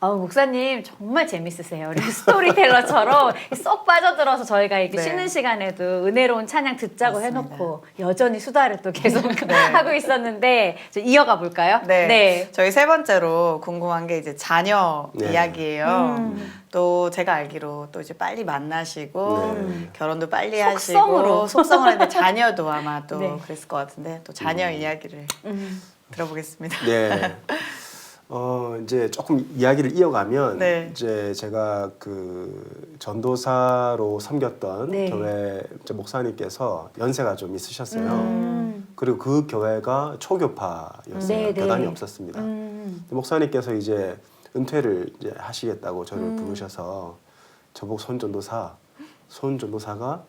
아, 목사님 정말 재밌으세요. 우리 스토리텔러처럼 쏙 빠져들어서 저희가 이렇게 네. 쉬는 시간에도 은혜로운 찬양 듣자고 맞습니다. 해놓고 여전히 수다를 또 계속 하고 있었는데 이어가 볼까요? 네. 저희 세 번째로 궁금한 게 이제 자녀 네. 이야기예요. 음. 또 제가 알기로 또 이제 빨리 만나시고 네. 결혼도 빨리 속성으로. 하시고 속성을 했는데 자녀도 아마 또 네. 그랬을 것 같은데 또 자녀 이야기를 음. 들어보겠습니다. 네. 어 이제 조금 이야기를 이어가면 네. 이제 제가 그 전도사로 섬겼던 네. 교회 이제 목사님께서 연세가 좀 있으셨어요. 음. 그리고 그 교회가 초교파였어요. 네, 네. 교단이 없었습니다. 음. 목사님께서 이제 은퇴를 이제 하시겠다고 저를 음. 부르셔서 저보고 손 전도사, 손 전도사가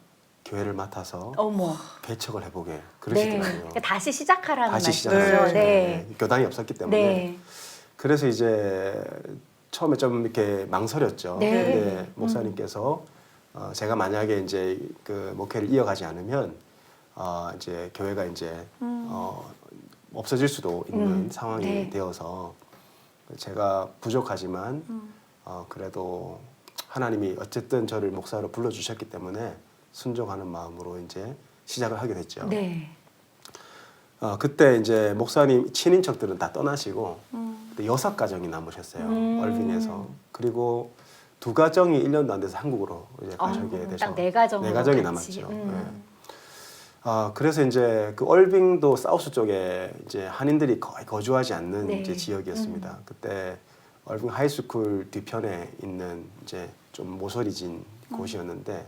교회를 맡아서 어머. 개척을 해보게 네. 그러시더라고요. 그러니까 다시 시작하라는 다시 말씀이죠. 시작하죠. 네. 교단이 없었기 때문에. 네. 그래서 이제 처음에 좀 이렇게 망설였죠. 네. 근데 목사님께서 어, 제가 만약에 이제 그 목회를 이어가지 않으면 어, 이제 교회가 이제 어, 없어질 수도 있는 음. 상황이 네. 되어서 제가 부족하지만 음. 어, 그래도 하나님이 어쨌든 저를 목사로 불러주셨기 때문에 순종하는 마음으로 이제 시작을 하게 됐죠. 네. 어, 그때 이제 목사님 친인척들은 다 떠나시고 그때 여섯 가정이 남으셨어요. 음. 얼빈에서. 그리고 두 가정이 1년도 안 돼서 한국으로 이제 가시게 어, 되셔. 딱네 가정. 네 가정이 남았죠. 네. 아, 그래서 이제 그 얼빙도 사우스 쪽에 이제 한인들이 거의 거주하지 않는 네. 이제 지역이었습니다. 그때 얼빙 하이스쿨 뒤편에 있는 이제 좀 모서리진 음. 곳이었는데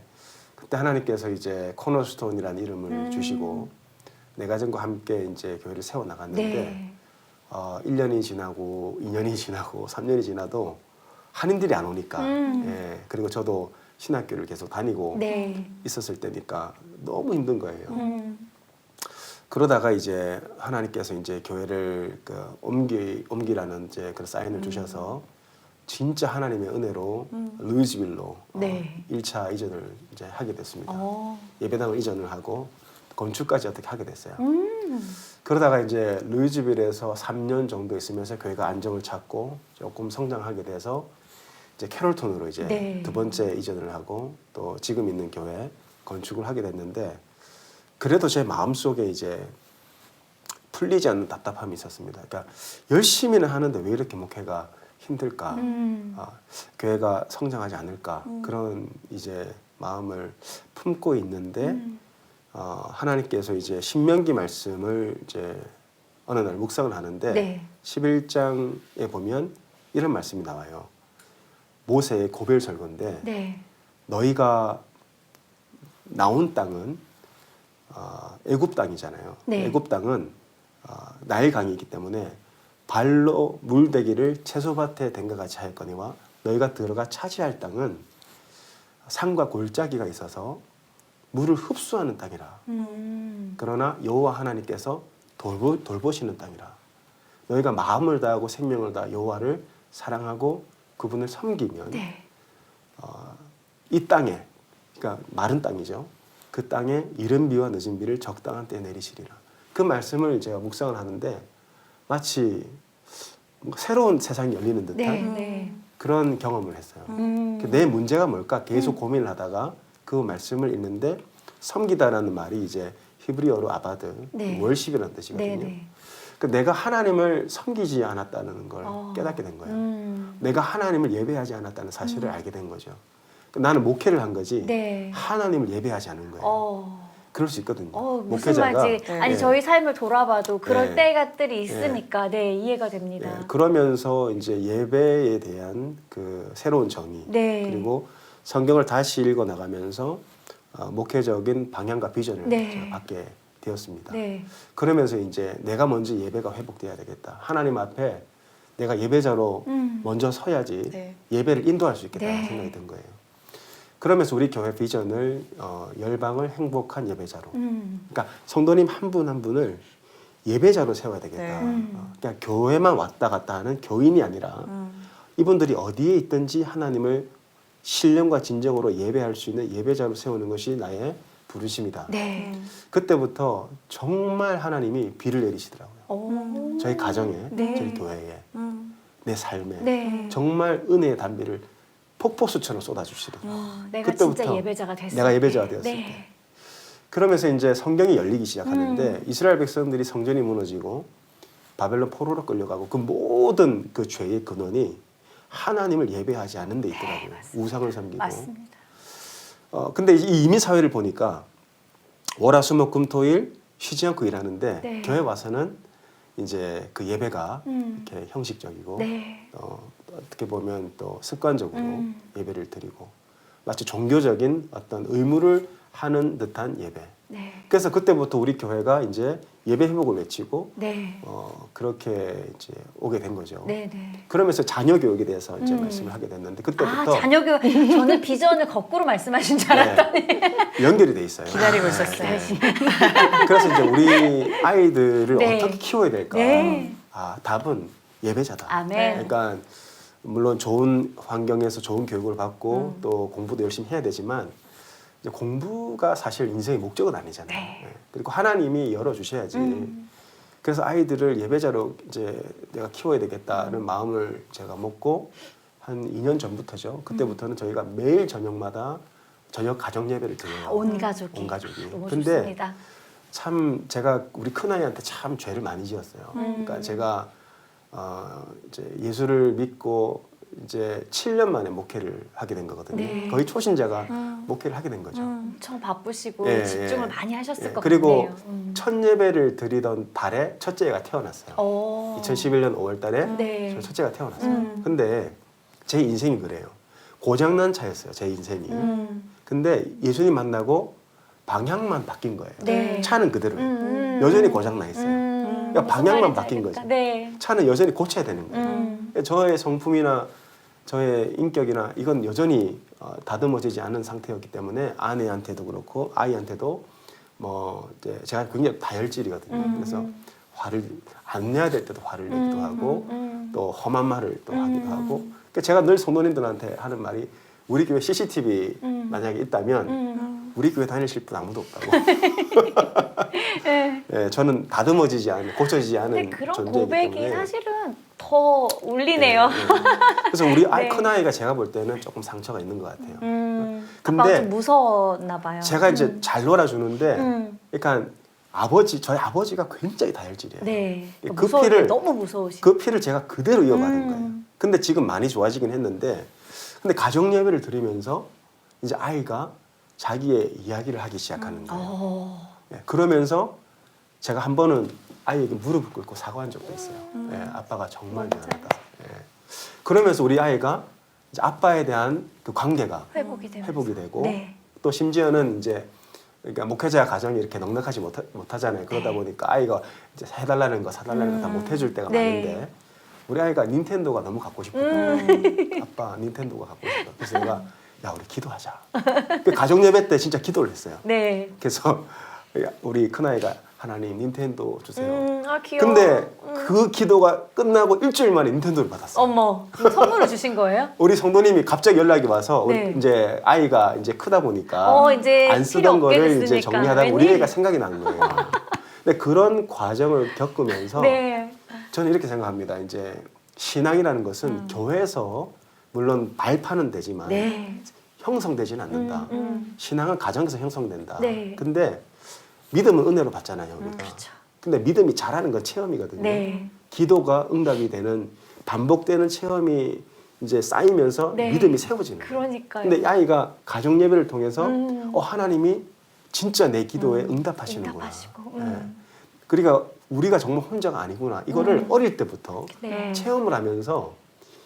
그때 하나님께서 이제 코너스톤이라는 이름을 음. 주시고 네 가정과 함께 이제 교회를 세워 나갔는데 네. 어, 1년이 지나고 2년이 지나고 3년이 지나도 한인들이 안 오니까 음. 예, 그리고 저도 신학교를 계속 다니고 네. 있었을 때니까 너무 힘든 거예요. 음. 그러다가 이제 하나님께서 이제 교회를 그 옮기 옮기라는 이제 그 사인을 음. 주셔서 진짜 하나님의 은혜로 루이즈빌로 네. 어, 1차 이전을 이제 하게 됐습니다. 어. 예배당을 이전을 하고 건축까지 어떻게 하게 됐어요. 음. 그러다가 이제 루이즈빌에서 3년 정도 있으면서 교회가 안정을 찾고 조금 성장하게 돼서 이제 캐롤톤으로 이제 네. 두 번째 이전을 하고 또 지금 있는 교회 건축을 하게 됐는데 그래도 제 마음 속에 이제 풀리지 않는 답답함이 있었습니다. 그러니까 열심히는 하는데 왜 이렇게 목회가 힘들까? 음. 아, 교회가 성장하지 않을까? 그런 이제 마음을 품고 있는데 음. 어, 하나님께서 이제 신명기 말씀을 이제 어느 날 묵상을 하는데 네. 11장에 보면 이런 말씀이 나와요. 모세의 고별 설교인데 네. 너희가 나온 땅은 어, 애굽 땅이잖아요. 네. 애굽 땅은 어, 나일 강이기 때문에 발로 물대기를 채소밭에 댄것 같이 하였거니와 너희가 들어가 차지할 땅은 산과 골짜기가 있어서 물을 흡수하는 땅이라. 음. 그러나 여호와 하나님께서 돌보, 돌보시는 땅이라. 너희가 마음을 다하고 생명을 다하 여호와를 사랑하고 그분을 섬기면 네. 어, 이 땅에 그러니까 마른 땅이죠. 그 땅에 이른 비와 늦은 비를 적당한 때에 내리시리라. 그 말씀을 제가 묵상을 하는데 마치 새로운 세상이 열리는 듯한 네. 네. 그런 경험을 했어요. 음. 내 문제가 뭘까 계속 고민을 하다가 그 말씀을 읽는데 섬기다라는 말이 이제 히브리어로 아바드 네. 월십이라는 뜻이거든요. 네. 네. 그 내가 하나님을 섬기지 않았다는 걸 어. 깨닫게 된 거예요. 음. 내가 하나님을 예배하지 않았다는 사실을 알게 된 거죠. 그 나는 목회를 한 거지 네. 하나님을 예배하지 않은 거예요. 어. 그럴 수 있거든요. 어, 무슨 목회자가 말인지 네. 아니 네. 저희 삶을 돌아봐도 그럴 네. 때가들이 있으니까 네, 이해가 됩니다. 예, 그러면서 이제 예배에 대한 그 새로운 정의 네. 그리고 성경을 다시 읽어 나가면서 어, 목회적인 방향과 비전을 네. 받게 되었습니다. 네. 그러면서 이제 내가 먼저 예배가 회복돼야 되겠다. 하나님 앞에 내가 예배자로 음. 먼저 서야지 네. 예배를 인도할 수 있겠다는 네. 생각이 든 거예요. 그러면서 우리 교회 비전을 어, 열방을 행복한 예배자로. 음. 그러니까 성도님 한 분 한 분을 예배자로 세워야 되겠다. 네. 음. 어, 그냥 교회만 왔다 갔다 하는 교인이 아니라 음. 이분들이 어디에 있든지 하나님을 신령과 진정으로 예배할 수 있는 예배자로 세우는 것이 나의 부르심이다. 네. 음. 그때부터 정말 하나님이 비를 내리시더라고요. 오. 저희 가정에, 네. 저희 교회에. 음. 내 삶에 네. 정말 은혜의 담비를 폭포수처럼 쏟아주시더라고요. 어, 내가 그때부터 진짜 예배자가 됐을 내가 때. 예배자가 되었을 네. 때. 그러면서 이제 성경이 열리기 시작하는데 음. 이스라엘 백성들이 성전이 무너지고 바벨론 포로로 끌려가고 그 모든 그 죄의 근원이 하나님을 예배하지 않는 데 있더라고요. 네. 우상을 섬기고. 맞습니다. 어 근데 이 이민 사회를 보니까 월화수목금토일 쉬지 않고 일하는데 네. 교회 와서는 이제 그 예배가 음. 이렇게 형식적이고 네. 어, 어떻게 보면 또 습관적으로 음. 예배를 드리고 마치 종교적인 어떤 의무를 하는 듯한 예배. 네. 그래서 그때부터 우리 교회가 이제 예배 회복을 외치고 네. 어, 그렇게 이제 오게 된 거죠. 네. 네. 그러면서 자녀 교육에 대해서 이제 음. 말씀을 하게 됐는데 아, 그때부터 자녀교 저는 비전을 거꾸로 말씀하신 줄 알았더니. 네, 연결이 돼 있어요. 기다리고 네. 있었어요. 다시. 그래서 이제 우리 아이들을 네. 어떻게 키워야 될까? 네. 아, 답은 예배자다. 아멘. 그러니까 물론 좋은 환경에서 좋은 교육을 받고 음. 또 공부도 열심히 해야 되지만 공부가 사실 인생의 목적은 아니잖아요. 네. 네. 그리고 하나님이 열어 주셔야지. 음. 그래서 아이들을 예배자로 이제 내가 키워야 되겠다는 음. 마음을 제가 먹고 한 2년 전부터죠. 음. 그때부터는 저희가 매일 저녁마다 저녁 가정 예배를 드려요. 온 가족이. 온 가족이. 근데 좋습니다. 참 제가 우리 큰 아이한테 참 죄를 많이 지었어요. 음. 그러니까 제가 어 이제 예수를 믿고 이제 7년 만에 목회를 하게 된 거거든요. 네. 거의 초신자가 음. 목회를 하게 된 거죠. 엄청 바쁘시고 예, 집중을 예. 많이 하셨을 예, 것 그리고 같네요. 음. 첫 예배를 드리던 달에 첫째가 태어났어요. 어. 2011년 5월 달에 네. 저 첫째가 태어났어요. 음. 근데 제 인생이 그래요. 고장난 차였어요. 제 인생이. 음. 근데 예수님 만나고 방향만 바뀐 거예요. 네. 차는 그대로예요. 음. 여전히 고장나 있어요. 음. 그러니까 방향만 바뀐. 거지. 네. 차는 여전히 고쳐야 되는 거예요. 음. 저의 성품이나 저의 인격이나 이건 여전히 어, 다듬어지지 않은 상태였기 때문에 아내한테도 그렇고 아이한테도 뭐 이제 제가 굉장히 다혈질이거든요. 음. 그래서 화를 안 내야 될 때도 화를 내기도 음, 하고 음, 또 험한 말을 또 음. 하기도 하고 그러니까 제가 늘 성도님들한테 하는 말이 우리 교회 CCTV 음. 만약에 있다면 음. 우리 교회 다니실 분 아무도 없다고. 네. 예, 저는 다듬어지지 않은 고쳐지지 않은 근데 그런 존재이기 고백이 때문에 사실은 더 울리네요. 예, 예. 그래서 우리 아이 네. 큰 아이가 제가 볼 때는 조금 상처가 있는 것 같아요. 음. 근데 좀 무서웠나 봐요. 제가 이제 음. 잘 놀아주는데, 음. 그러니까 아버지 저희 아버지가 굉장히 다혈질이에요. 네. 그 무서울 피를- 때 너무 무서우시. 그 피를 제가 그대로 이어받은 음. 거예요. 근데 지금 많이 좋아지긴 했는데, 근데 가정 예배를 드리면서 이제 아이가 자기의 이야기를 하기 시작하는 거예요. 어. 예, 그러면서 제가 한 번은 아이에게 무릎을 꿇고 사과한 적도 있어요. 음. 예, 아빠가 정말 미안하다. 예. 그러면서 우리 아이가 이제 아빠에 대한 그 관계가 회복이 되면 회복이 되고 네. 또 심지어는 이제 그러니까 목회자 가정이 이렇게 넉넉하지 못하, 못하잖아요. 그러다 네. 보니까 아이가 이제 해달라는 거 사달라는 거 다 음. 못 해줄 때가 네. 많은데 우리 아이가 닌텐도가 너무 갖고 싶어. 음. 아빠 닌텐도가 갖고 싶다. 그래서 내가 야 우리 기도하자. 그 가정 예배 때 진짜 기도를 했어요. 네. 그래서 우리 큰 아이가 하나님 닌텐도 주세요. 음, 아 귀여워. 근데 음. 그 기도가 끝나고 일주일 만에 닌텐도를 받았어. 요 어머 선물을 주신 거예요? 우리 성도님이 갑자기 연락이 와서 우리 네. 이제 아이가 이제 크다 보니까 어, 이제 안 필요 쓰던 없게 거를 이제 됐으니까. 정리하다 우리? 애가 생각이 나는 거예요. 근데 그런 과정을 겪으면서 네. 저는 이렇게 생각합니다. 이제 신앙이라는 것은 음. 교회에서 물론 발파는 되지만 네. 형성되지는 않는다. 음, 음. 신앙은 가정에서 형성된다. 네. 근데 믿음은 은혜로 받잖아요. 음, 우리가. 그렇죠. 근데 믿음이 자라는 건 체험이거든요. 네. 기도가 응답이 되는 반복되는 체험이 이제 쌓이면서 네. 믿음이 세워지는 거예요. 그러니까요. 근데 이 아이가 가정 예배를 통해서 음. 어 하나님이 진짜 내 기도에 음. 응답하시는구나. 응답하시고. 예. 음. 그러니까 우리가 정말 혼자가 아니구나. 이거를 음. 어릴 때부터 네. 체험을 하면서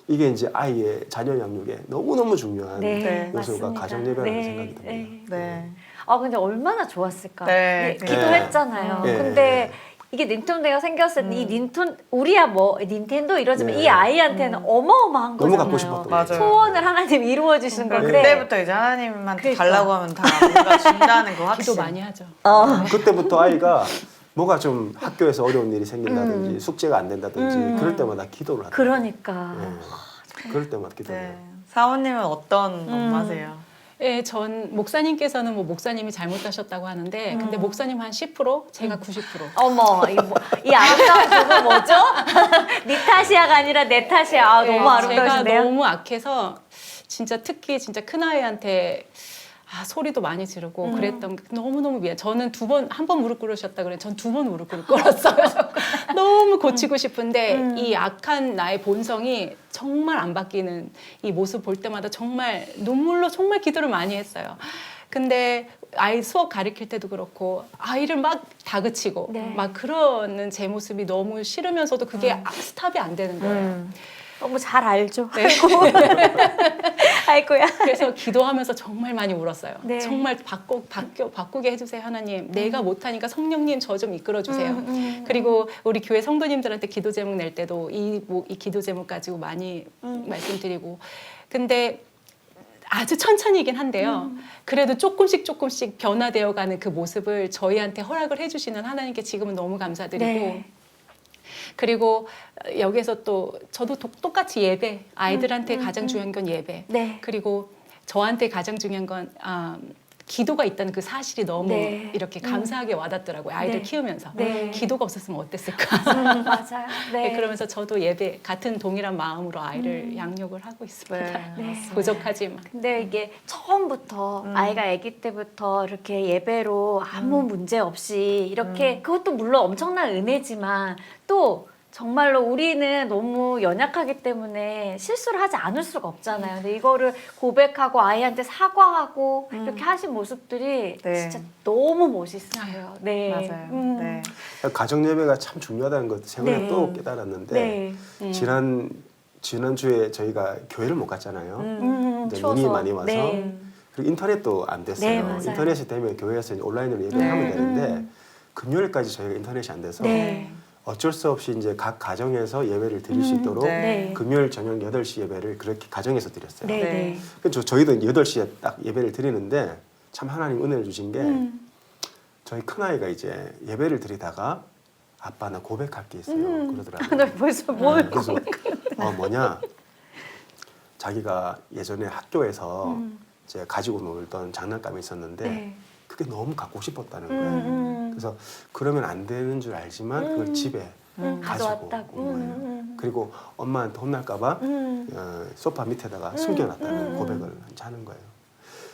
이게 이제 아이의 자녀 양육에 너무너무 중요한 네, 네. 요소가 맞습니다. 가정 예배라는 네, 생각이 듭니다. 네. 네. 아 근데 얼마나 좋았을까. 네, 이- 네. 기도했잖아요. 네. 근데 이게 닌텐도가 생겼을 때이 음. 닌텐 우리야 뭐 닌텐도 이러지만 네. 이 아이한테는 어마어마한 너무 거잖아요. 갖고 싶었던 맞아요. 소원을 하나님 이루어 주시는 그러니까 건데. 그때부터 이제 하나님한테 그러니까. 달라고 하면 다 뭔가 준다는 거 확신. 기도 많이 하죠. 어. 그때부터 아이가 뭐가 좀 학교에서 어려운 일이 생긴다든지 음. 숙제가 안 된다든지 음. 그럴 때마다 기도를 하더라고요. 그러니까. 네. 그럴 때마다 기도를 해요. 네. 사모님은 어떤 음. 엄마세요? 예, 전 목사님께서는 뭐 목사님이 잘못하셨다고 하는데 음. 근데 목사님 한 10%, 제가 90%. 어머, 이, 뭐, 이 아름다운 부분 뭐죠? 니 탓이야가 아니라 내 탓이야. 아, 너무 예, 제가 아름다우신데요? 너무 악해서 진짜 특히 진짜 큰 아이한테 아, 소리도 많이 지르고 음. 그랬던 게 너무너무 미안. 저는 두 번, 한 번 무릎 꿇으셨다 그래. 전 두 번 무릎 꿇- 꿇었어요. 너무 고치고 싶은데 음. 이 악한 나의 본성이 정말 안 바뀌는 이 모습 볼 때마다 정말 눈물로 정말 기도를 많이 했어요. 근데 아이 수업 가르칠 때도 그렇고 아이를 막 다그치고 네. 막 그러는 제 모습이 너무 싫으면서도 그게 아, 스탑이 안 되는 거예요. 음. 너무 잘 알죠. 네. 아이고야. 그래서 기도하면서 정말 많이 울었어요. 네. 정말 바꿔, 바뀌어, 바꾸게 해주세요, 하나님. 내가 못하니까 성령님 저 좀 이끌어 주세요. 음, 음, 그리고 우리 교회 성도님들한테 기도 제목 낼 때도 이, 뭐, 이 기도 제목 가지고 많이 음. 말씀드리고. 근데 아주 천천히긴 한데요. 음. 그래도 조금씩 조금씩 변화되어 가는 그 모습을 저희한테 허락을 해주시는 하나님께 지금은 너무 감사드리고. 네. 그리고 여기서 또 저도 도- 똑같이 예배 아이들한테 음, 음, 가장 음. 중요한 건 예배 네. 그리고 저한테 가장 중요한 건 아, 기도가 있다는 그 사실이 너무 네. 이렇게 음. 감사하게 와닿더라고요 아이들 네. 키우면서 네. 기도가 없었으면 어땠을까 음, 맞아요. 네, 네. 그러면서 저도 예배 같은 동일한 마음으로 아이를 음. 양육을 하고 있습니다 네. 네. 부족하지만 근데 이게 처음부터 음. 아이가 아기 때부터 이렇게 예배로 아무 음. 문제 없이 이렇게 음. 그것도 물론 엄청난 은혜지만 또 정말로 우리는 너무 연약하기 때문에 실수를 하지 않을 수가 없잖아요. 근데 이거를 고백하고 아이한테 사과하고 음. 이렇게 하신 모습들이 네. 진짜 너무 멋있어요. 네. 맞아요. 음. 네. 가정 예배가 참 중요하다는 것도 최근에 네. 또 깨달았는데 네. 음. 지난 지난 주에 저희가 교회를 못 갔잖아요. 음. 음, 이제 추워서. 눈이 많이 와서 네. 그리고 인터넷도 안 됐어요. 네, 맞아요. 인터넷이 되면 교회에서 이제 온라인으로 예배를 음, 하면 되는데 음. 금요일까지 저희가 인터넷이 안 돼서 네. 어쩔 수 없이 이제 각 가정에서 예배를 드릴 수 음, 있도록 네. 네. 금요일 저녁 8시 예배를 그렇게 가정에서 드렸어요. 네. 네. 네. 그래서 저희도 8시에 딱 예배를 드리는데 참 하나님 은혜를 주신 게 음. 저희 큰아이가 이제 예배를 드리다가 아빠 나 고백할 게 있어요. 음. 그러더라고요. 나 벌써 뭘 그래서 어 뭐냐 자기가 예전에 학교에서 음. 이제 가지고 놀던 장난감이 있었는데 네. 그게 너무 갖고 싶었다는 음, 거예요. 음. 그래서 그러면 안 되는 줄 알지만 그걸 음. 집에 음, 가지고 가져왔다고. 온 거예요. 음, 그리고 엄마한테 혼날까봐 음. 어, 소파 밑에다가 음, 숨겨놨다는 음. 고백을 하는 거예요.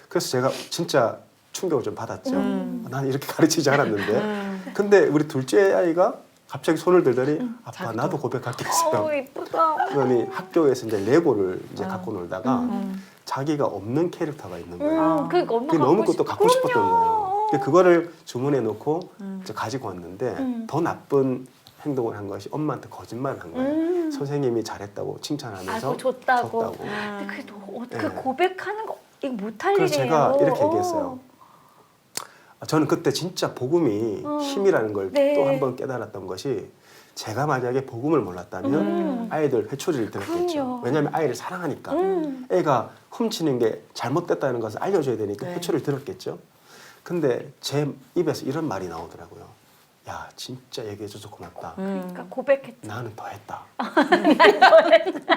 그래서 제가 진짜 충격을 좀 받았죠. 음. 나는 이렇게 가르치지 않았는데. 음. 근데 우리 둘째 아이가 갑자기 손을 들더니 아빠 자기도. 나도 고백할 게 있어요. 어우 이쁘다. 그러니 학교에서 이제 레고를 이제 아. 갖고 놀다가 음. 자기가 없는 캐릭터가 있는 거예요. 음, 그러니까 엄마 그게 너무 갖고 또 갖고 싶- 싶었던 그럼요. 거예요. 근데 그거를 주문해 놓고 음. 가지고 왔는데 음. 더 나쁜 행동을 한 것이 엄마한테 거짓말을 한 거예요. 음. 선생님이 잘했다고 칭찬하면서 아이고, 줬다고. 줬다고. 근데 그게 너, 어, 그 네. 고백하는 거 이거 못할 그래서 일이에요. 제가 이렇게 어. 얘기했어요. 아, 저는 그때 진짜 복음이 어. 힘이라는 걸또 네. 한번 깨달았던 것이 제가 만약에 복음을 몰랐다면 음. 아이들 회초리를 들었겠죠. 왜냐하면 아이를 사랑하니까. 음. 애가 훔치는 게 잘못됐다는 것을 알려줘야 되니까 네. 회초리를 들었겠죠. 근데 제 입에서 이런 말이 나오더라고요. 야 진짜 얘기해줘서 고맙다. 음. 그러니까 고백했지. 나는 더 했다.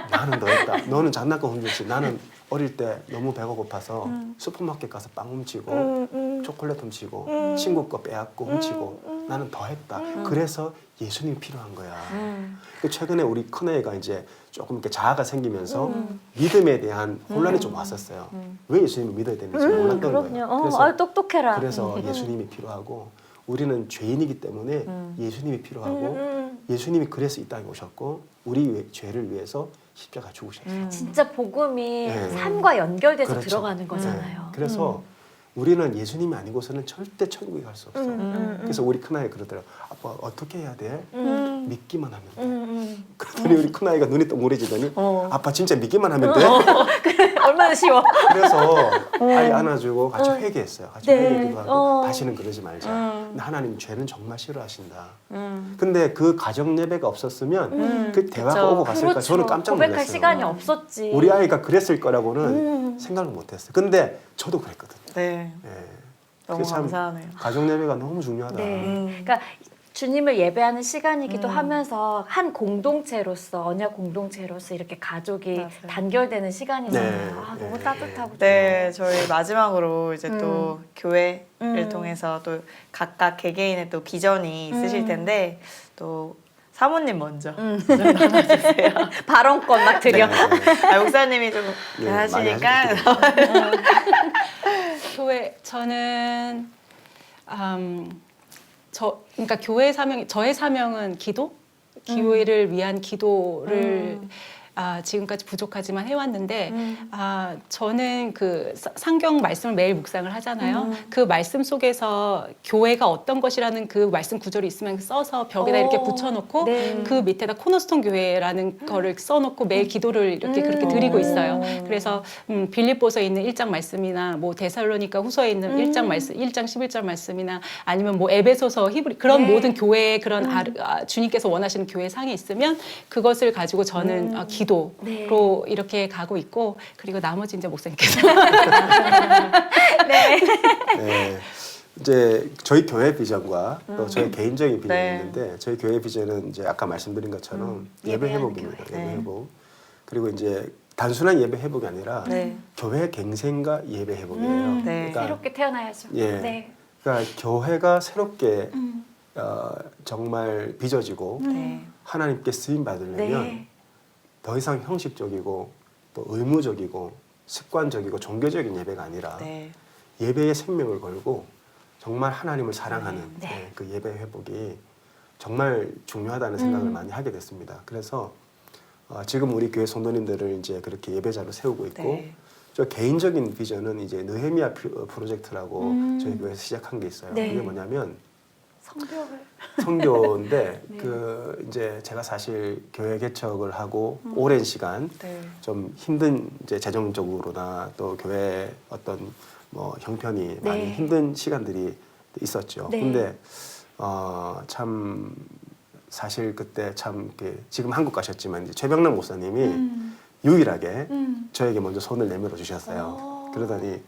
나는 더 했다. 너는 장난감 훔쳤지. 나는 어릴 때 너무 배가 고파서 슈퍼마켓 가서 빵 훔치고 음, 음. 초콜릿 훔치고 음. 친구 거 빼앗고 훔치고 음, 음. 나는 더 했다. 그래서 예수님이 필요한 거야. 음. 그 최근에 우리 큰애가 이제 조금 이렇게 자아가 생기면서 음. 믿음에 대한 혼란이 좀 왔었어요. 음. 왜 예수님을 믿어야 되는지 음, 몰랐던 그럼요. 거예요. 어, 그래서, 아유, 똑똑해라. 그래서 음. 예수님이 필요하고 우리는 죄인이기 때문에 음. 예수님이 필요하고 음, 음. 예수님이 그래서 이 땅에 오셨고 우리 왜- 죄를 위해서 십자가 죽으셨어요. 음. 진짜 복음이 네. 삶과 연결돼서 그렇죠. 들어가는 거잖아요. 네. 그래서 우리는 예수님이 아니고서는 절대 천국에 갈 수 없어. 음, 음, 음. 그래서 우리 큰아이 그러더라고. 아빠 어떻게 해야 돼? 음. 믿기만 하면 돼. 음, 음. 그랬더니 우리 큰아이가 눈이 동그래지더니 어. 아빠 진짜 믿기만 하면 돼? 얼마나 쉬워. 그래서 아이 안아주고 같이 회개했어요. 같이 네. 회개기도 하고 어. 다시는 그러지 말자. 음. 근데 하나님 죄는 정말 싫어하신다. 음. 근데 그 가정 예배가 없었으면 음. 그 대화가 그쵸. 오고 갔을까 저는 깜짝 고백할 놀랐어요. 시간이 없었지. 우리 아이가 그랬을 거라고는 음. 생각을 못했어요. 근데 저도 그랬거든요. 네. 예. 너무 그게 참 감사하네요. 가정 예배가 너무 중요하다. 네. 음. 그러니까 주님을 예배하는 시간이기도 음. 하면서 한 공동체로서 언약 공동체로서 이렇게 가족이 맞아요. 단결되는 시간이잖아요. 네. 아, 너무 네. 따뜻하고 네, 저희 마지막으로 이제 또 교회를 음. 통해서 또 각각 개개인의 또 비전이 있으실 음. 텐데 또 사모님 먼저 음. 좀 나눠주세요. 발언권 막 드려. 네. 아, 목사님이 좀 네, 하시니까 교회 저는 음, 저 그러니까 교회 사명 저의 사명은 기도 교회를 위한 기도를 아, 지금까지 부족하지만 해왔는데 아, 저는 그 사- 상경 말씀을 매일 묵상을 하잖아요. 그 말씀 속에서 교회가 어떤 것이라는 그 말씀 구절이 있으면 써서 벽에다 이렇게 오, 붙여놓고 네. 그 밑에다 코너스톤 교회라는 거를 써놓고 매일 기도를 이렇게 그렇게 음. 드리고 있어요. 오. 그래서 음, 빌립보서에 있는 1장 말씀이나 뭐 데살로니가 후서에 있는 음. 1장 말씀, 1장 11절 말씀이나 아니면 뭐 에베소서 히브리 그런 네. 모든 교회의 그런 아, 아, 주님께서 원하시는 교회 상이 있으면 그것을 가지고 저는 아, 기 도로 네. 이렇게 가고 있고 그리고 나머지 이제 목사님께서 네. 네. 이제 저희 교회 비전과 또 저희 개인적인 비전이 네. 있는데 저희 교회 비전은 이제 아까 말씀드린 것처럼 예배 예배하는 회복입니다. 교회. 예배 네. 회복. 그리고 이제 단순한 예배 회복이 아니라 네. 교회 갱생과 예배 회복이에요. 음, 네. 그러니까, 새롭게 태어나야죠. 예. 네. 그러니까 교회가 새롭게 음. 어, 정말 빚어지고 네. 하나님께 쓰임 받으려면 네. 더 이상 형식적이고 또 의무적이고 습관적이고 종교적인 예배가 아니라 네. 예배에 생명을 걸고 정말 하나님을 사랑하는 네. 예, 그 예배 회복이 정말 중요하다는 생각을 음. 많이 하게 됐습니다. 그래서 어, 지금 우리 교회 성도님들을 이제 그렇게 예배자로 세우고 있고 네. 저 개인적인 비전은 이제 느헤미야 피- 어, 프로젝트라고 음. 저희 교회에서 시작한 게 있어요. 네. 그게 뭐냐면 성벽을. 성교인데 네. 그 이제 제가 사실 교회 개척을 하고 음. 오랜 시간 네. 좀 힘든 이제 재정적으로나 또 교회 어떤 뭐 형편이 네. 많이 힘든 시간들이 있었죠. 네. 근데 어참 사실 그때 참 이렇게 지금 한국 가셨지만 이제 최병남 목사님이 음. 유일하게 음. 저에게 먼저 손을 내밀어 주셨어요. 오. 그러더니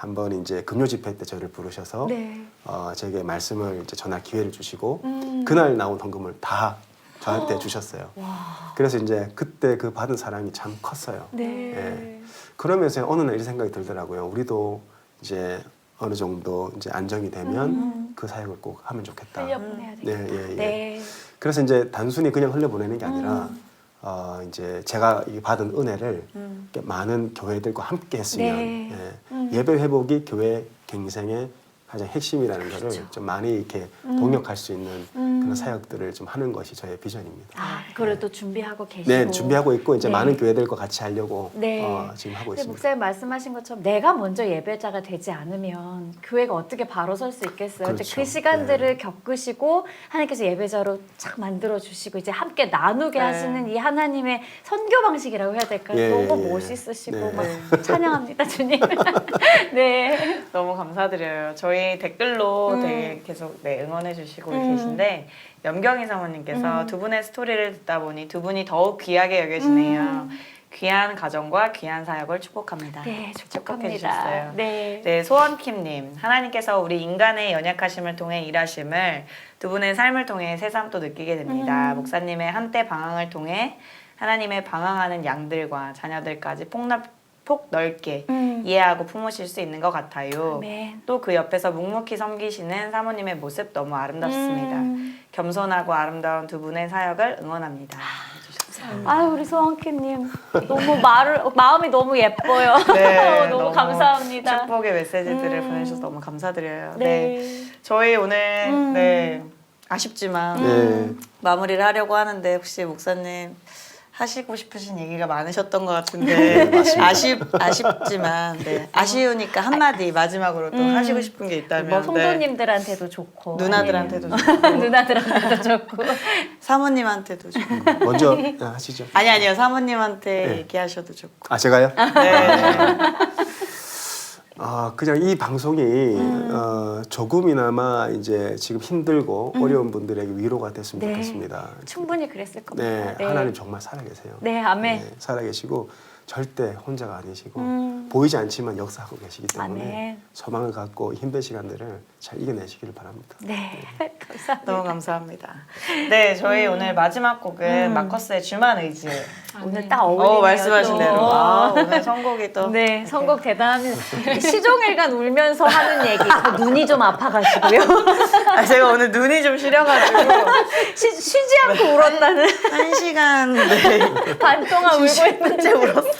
한번 이제 금요 집회 때 저를 부르셔서 네. 어, 제게 말씀을 이제 전할 기회를 주시고 음. 그날 나온 헌금을 다 저한테 주셨어요. 와. 그래서 이제 그때 그 받은 사랑이 참 컸어요. 네. 예. 그러면서 어느 날 이런 생각이 들더라고요. 우리도 이제 어느 정도 이제 안정이 되면 음. 그 사역을 꼭 하면 좋겠다. 흘려보내야 네, 되겠다. 예, 예. 네. 그래서 이제 단순히 그냥 흘려보내는 게 아니라 음. 어, 이제 제가 이 받은 은혜를 음. 많은 교회들과 함께 했으면 네. 예. 음. 예배 회복이 교회 갱생의 가장 핵심이라는 것을 좀 많이 이렇게 음. 동력할 수 있는 음. 그런 사역들을 좀 하는 것이 저의 비전입니다. 아, 그걸 또 준비하고 계시고. 네, 준비하고 있고 이제 네. 많은 교회들과 같이 하려고 네. 어, 지금 하고 근데 있습니다. 목사님 말씀하신 것처럼 내가 먼저 예배자가 되지 않으면 교회가 어떻게 바로 설 수 있겠어요. 근데 그렇죠. 그 시간들을 네. 겪으시고 하나님께서 예배자로 착 만들어 주시고 이제 함께 나누게 네. 하시는 이 하나님의 선교 방식이라고 해야 될까요? 예, 너무 예. 멋있으시고 네. 막 찬양합니다, 주님. 네. 너무 감사드려요. 저희 댓글로 음. 되게 계속 네, 응원해 주시고 음. 계신데 염경희 사모님께서 음. 두 분의 스토리를 듣다 보니 두 분이 더욱 귀하게 여겨지네요. 음. 귀한 가정과 귀한 사역을 축복합니다. 네, 축복합니다. 네. 네, 소원킴님. 하나님께서 우리 인간의 연약하심을 통해 일하심을 두 분의 삶을 통해 새삼 또 느끼게 됩니다. 음. 목사님의 한때 방황을 통해 하나님의 방황하는 양들과 자녀들까지 폭넓, 폭 넓게 음. 이해하고 품으실 수 있는 것 같아요. 또 그 옆에서 묵묵히 섬기시는 사모님의 모습 너무 아름답습니다. 음. 겸손하고 아름다운 두 분의 사역을 응원합니다. 해주셨어요. 아유 우리 소원키님 너무 말을 마음이 너무 예뻐요. 네, 너무, 감사합니다. 축복의 메시지들을 음. 보내주셔서 너무 감사드려요. 네. 네. 저희 오늘 음. 네 아쉽지만 네. 마무리를 하려고 하는데 혹시 목사님 하시고 싶으신 얘기가 많으셨던 것 네, 같은데 맞습니다. 아쉽 아쉽지만 네. 아쉬우니까 한마디 마지막으로 또 음. 하시고 싶은 게 있다면 뭐 네. 성도님들한테도 좋고 누나들한테도 아니면 좋고 누나들한테도 좋고 사모님한테도 좋고 먼저 네, 하시죠. 아니 아니요 사모님한테 네. 얘기하셔도 좋고 아 제가요? 네. 아 그냥 이 방송이 음. 어, 조금이나마 이제 지금 힘들고 어려운 분들에게 위로가 됐으면 음. 네. 좋겠습니다. 충분히 그랬을 겁니다. 네, 하나님 정말 살아계세요. 네, 아멘. 네, 살아계시고 절대 혼자가 아니시고 음. 보이지 않지만 역사하고 계시기 때문에 아멘. 소망을 갖고 힘든 시간들을 잘 이겨내시기를 바랍니다. 네, 감사합니다. 너무 감사합니다. 네, 저희 오늘 마지막 곡은 마커스의 주만 의지에 오늘 딱 어울리네요. 어, 말씀하신 또. 대로. 아, 오늘 선곡이 또. 네. 선곡 대단합니다. 시종일관 울면서 하는 얘기. 저 눈이 좀 아파가지고요. 아, 제가 오늘 눈이 좀 시려가지고 쉬, 쉬지 않고 울었다는 한 시간 네, 반 동안 울고 있는데 울었어.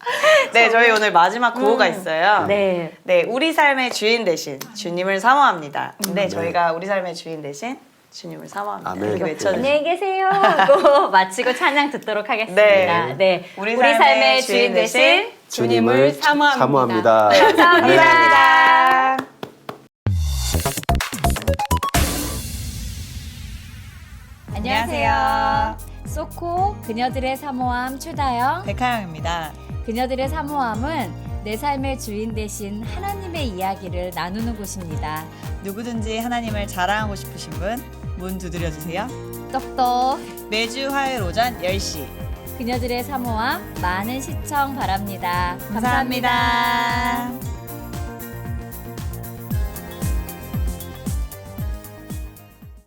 네, 저희 오늘 마지막 구호가 있어요. 네. 네, 우리 삶의 주인 대신 주님을 사모합니다. 음. 네, 저희가 우리 삶의 주인 대신 주님을 사모합니다. 아멘. 이렇게 외쳐주세요. 안녕히 계세요. 하고 마치고 찬양 듣도록 하겠습니다. 네. 네. 우리 우리, 삶의 삶의 주인 대신 주님을 사모합니다. 사모합니다. 감사합니다. 감사합니다. 안녕하세요. 소코 그녀들의 사모함 최다영. 백하영입니다. 그녀들의 사모함은 내 삶의 주인 대신 하나님의 이야기를 나누는 곳입니다. 누구든지 하나님을 자랑하고 싶으신 분 문 두드려 주세요. 떡떡 매주 화요일 오전 10시. 그녀들의 사모함 많은 시청 바랍니다 감사합니다.